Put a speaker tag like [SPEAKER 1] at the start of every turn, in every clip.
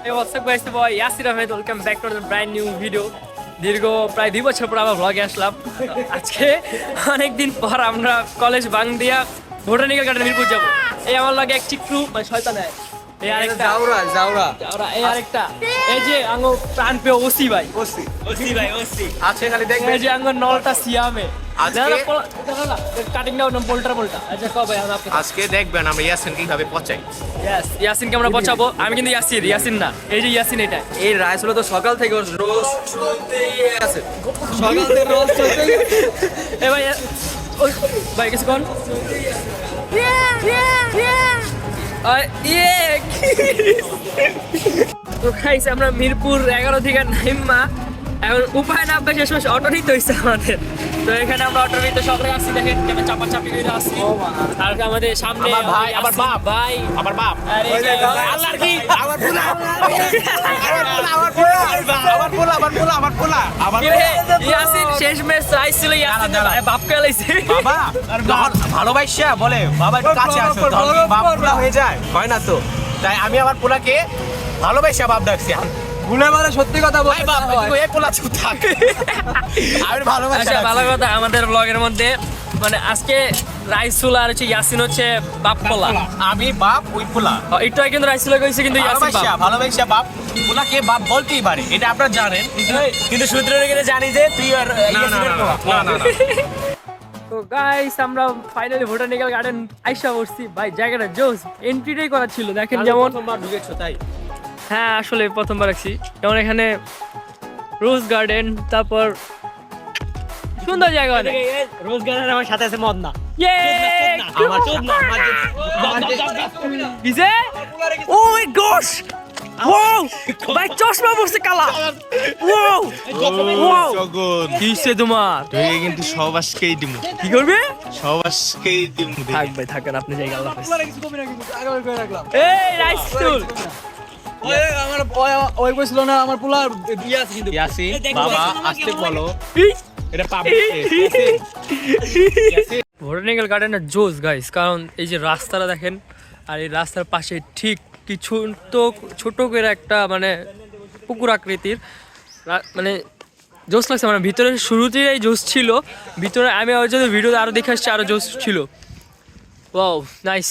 [SPEAKER 1] Hey, what's up guys? The boy Yasir Ahmed. Welcome back to the brand new video. দীর্ঘ প্রায় দুই বছর পর আবার ব্লগে আসলাম আজকে অনেকদিন পর আমরা কলেজ বাং দিয়া বোটানিক্যাল গার্ডেন মিরপুর যাব এই আমার লাগে এক চিকটু মানে শয়তান এই আরেকটা।
[SPEAKER 2] জাউরা জাউরা।
[SPEAKER 1] ওরা এই আরেকটা। এই যে আঙ্গ প্রাণ পেয়ে ওসি ভাই।
[SPEAKER 2] ওসি।
[SPEAKER 1] ওসি ভাই ওসি।
[SPEAKER 2] আজকে খালি দেখবে
[SPEAKER 1] এই যে আঙ্গ নলটা সিয়ামে।
[SPEAKER 2] আজকে-
[SPEAKER 1] আচ্ছা
[SPEAKER 2] দেখবেন আমরা ইয়াসিন কীভাবে পচাই।
[SPEAKER 1] ইয়াসিনকে আমরা পচাবো। আমি কিন্তু ইয়াসিন ইয়াসিন না। এই যে ইয়াসিন এটা
[SPEAKER 3] এই রাইস হলো তো সকাল থেকে ওর রোজ চলতেই আছে। সকাল থেকে রোজ চলতেই
[SPEAKER 1] এ ভাই ভাই কিছু কোন তো খাইছি আমরা মিরপুর এগারো থেকে নাইমা। এখন উপায় না শেষ মাসে অটো নিতে হয়েছে আমাদের। তো এখানে আমরা অটো নিতে সবাই আসছি দেখেন কেমন চাপা চাপি করে আসছি আর আমাদের সামনে
[SPEAKER 2] ভাই, আমার বাপ।
[SPEAKER 1] ভাই।
[SPEAKER 2] আমার বাপ।
[SPEAKER 1] আর এই যে
[SPEAKER 2] আল্লাহর কি? আমার পোলা। আমার পোলা আমার পোলা। আমার পোলা আমার পোলা আমার
[SPEAKER 1] কি ইয়াসিন শেষ ম্যাচ আইছিল ইয়াসিন। বাপ কালাইছে
[SPEAKER 2] বাবা যখন ভালোবাসা বলে বাবা একটু কাছে আসো বাপ পোলা হয়ে যায়। হয় না তো? তাই আমি আমার পোলাকে ভালোবাসা বাপ ডাকছি।
[SPEAKER 3] ভুলে মানে সত্যি কথা
[SPEAKER 2] ভাই বাপ পোলা চুপ থাক। আমি ভালোবাসা
[SPEAKER 1] আচ্ছা ভালো কথা আমাদের ব্লগের মধ্যে মানে আজকে রাইসুল আর হচ্ছে ইয়াসিন হচ্ছে বাপ পোলা।
[SPEAKER 2] আমি বাপ ওই পোলা।
[SPEAKER 1] ও, কিন্তু রাইসুল কইছে কিন্তু ইয়াসিন বাপ।
[SPEAKER 2] ভালোবাসা বাপ। পোলাকে বাপ বলতেই পারে এটা আপনারা জানেন। কিন্তু সূত্রের গেলে জানি যে তুই আর ইয়াসিনের পোলা। না না না
[SPEAKER 1] তো গাইস আমরা ফাইনালি গার্ডেন আইসা বসছি। ভাই জায়গাটা জোস। এন্ট্রিটাই করা ছিল দেখেন যেমন
[SPEAKER 2] ঢুকেছো তাই।
[SPEAKER 1] হ্যাঁ আসলে প্রথমবার আসছি যেমন এখানে রোজ গার্ডেন তারপর সুন্দর জায়গা অনেক।
[SPEAKER 3] রোজ গানের আমার সাথে আছে মদনা।
[SPEAKER 1] ইয়ে চশমা পড়ছে কালা। তোমার?
[SPEAKER 4] কিন্তু
[SPEAKER 1] কি করবে? থাকেন আপনি জায়গা আল্লাহ এই রাইস
[SPEAKER 3] আমার ওই- ওই কইছিল না আমার পোলা বিয়ে আছে কিন্তু।
[SPEAKER 2] ইয়াসিন বাবা আসতে বলো। এটা পাবো
[SPEAKER 1] বোটানিক্যাল গার্ডেনের জোস গাইস কারণ এই যে রাস্তাটা দেখেন আর এই রাস্তার পাশে ঠিক কিছু তো ছোট করে একটা মানে পুকুর আকৃতির মানে জোস লাগছে। মানে ভিতরে শুরুতেই এই জোস ছিল ভিতরে আমি ওই জন্য ভিডিওতে আরও দেখে আসছি আরও জোস ছিল। ওয়াও নাইস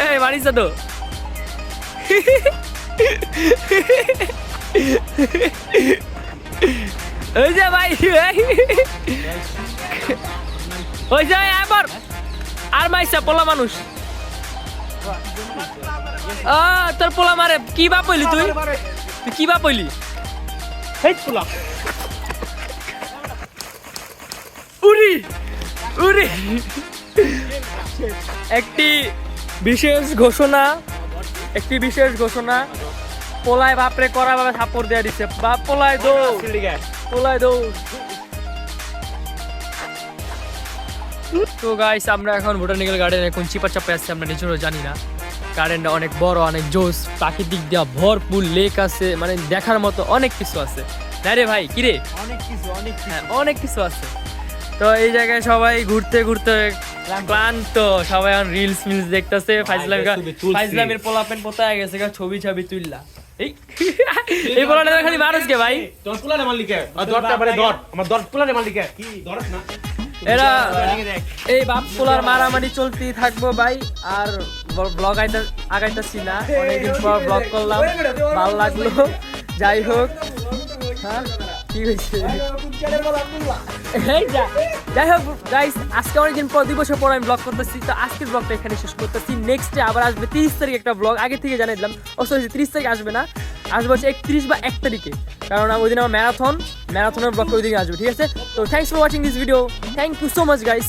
[SPEAKER 1] এই মারিস না তো। ওই যে ভাই। ওই যে এবার আর মাইসা পোলা মানুষ। আ তোর পোলা মারে কি বাপ হইলি তুই? তুই কি বাপ হইলি? হেই পোলা। উরি উরি। একটি বিশেষ ঘোষণা একটি বিশেষ ঘোষণা পোলায় বাপরে করা ভাবে থাপ্পড় দেয়া দিচ্ছে বাপ পোলায় দো পোলায় দো তো গাইস আমরা এখন বোটানিক্যাল গার্ডেনে কোন চিপা চাপে আসছি আমরা নিজেরও জানি না। গার্ডেনটা অনেক বড় অনেক জোস প্রাকৃতিক দেওয়া ভরপুর লেক আছে মানে দেখার মতো অনেক কিছু আছে। না রে ভাই কিরে
[SPEAKER 3] অনেক কিছু অনেক
[SPEAKER 1] হ্যাঁ অনেক কিছু আছে। তো এই জায়গায় সবাই ঘুরতে ঘুরতে ক্লান্ত সবাই এখন রিলস মিলস দেখতেছে ফাইজলামি ফাইজলামের পোলাপেন পোতায় গেছে ছবি ছবি তুললা এই এই পোলাটা খালি মানুষ কে ভাই
[SPEAKER 2] তোর পোলারে মালিকে দরটা মানে দর আমার দর পোলারে মালিকে কি দরস না
[SPEAKER 1] এরা এই বাপ পোলার মারামারি চলতেই থাকব ভাই আর ব্লগ আইতে আগাইতেছি না অনেকদিন পর ব্লগ করলাম ভালো লাগল যাই হোক হ্যাঁ কি হয়েছে পর আমি ব্লগ করতেছি এখানে শেষ আবার আসবে তারিখ একটা ব্লগ আগে থেকে জানিয়ে দিলাম তারিখ আসবে না, আসবে একত্রিশ বা এক তারিখে। কারণ ওই ম্যারাথনের দিকে আসবে, ঠিক আছে? তো thanks for watching this video thank you so much guys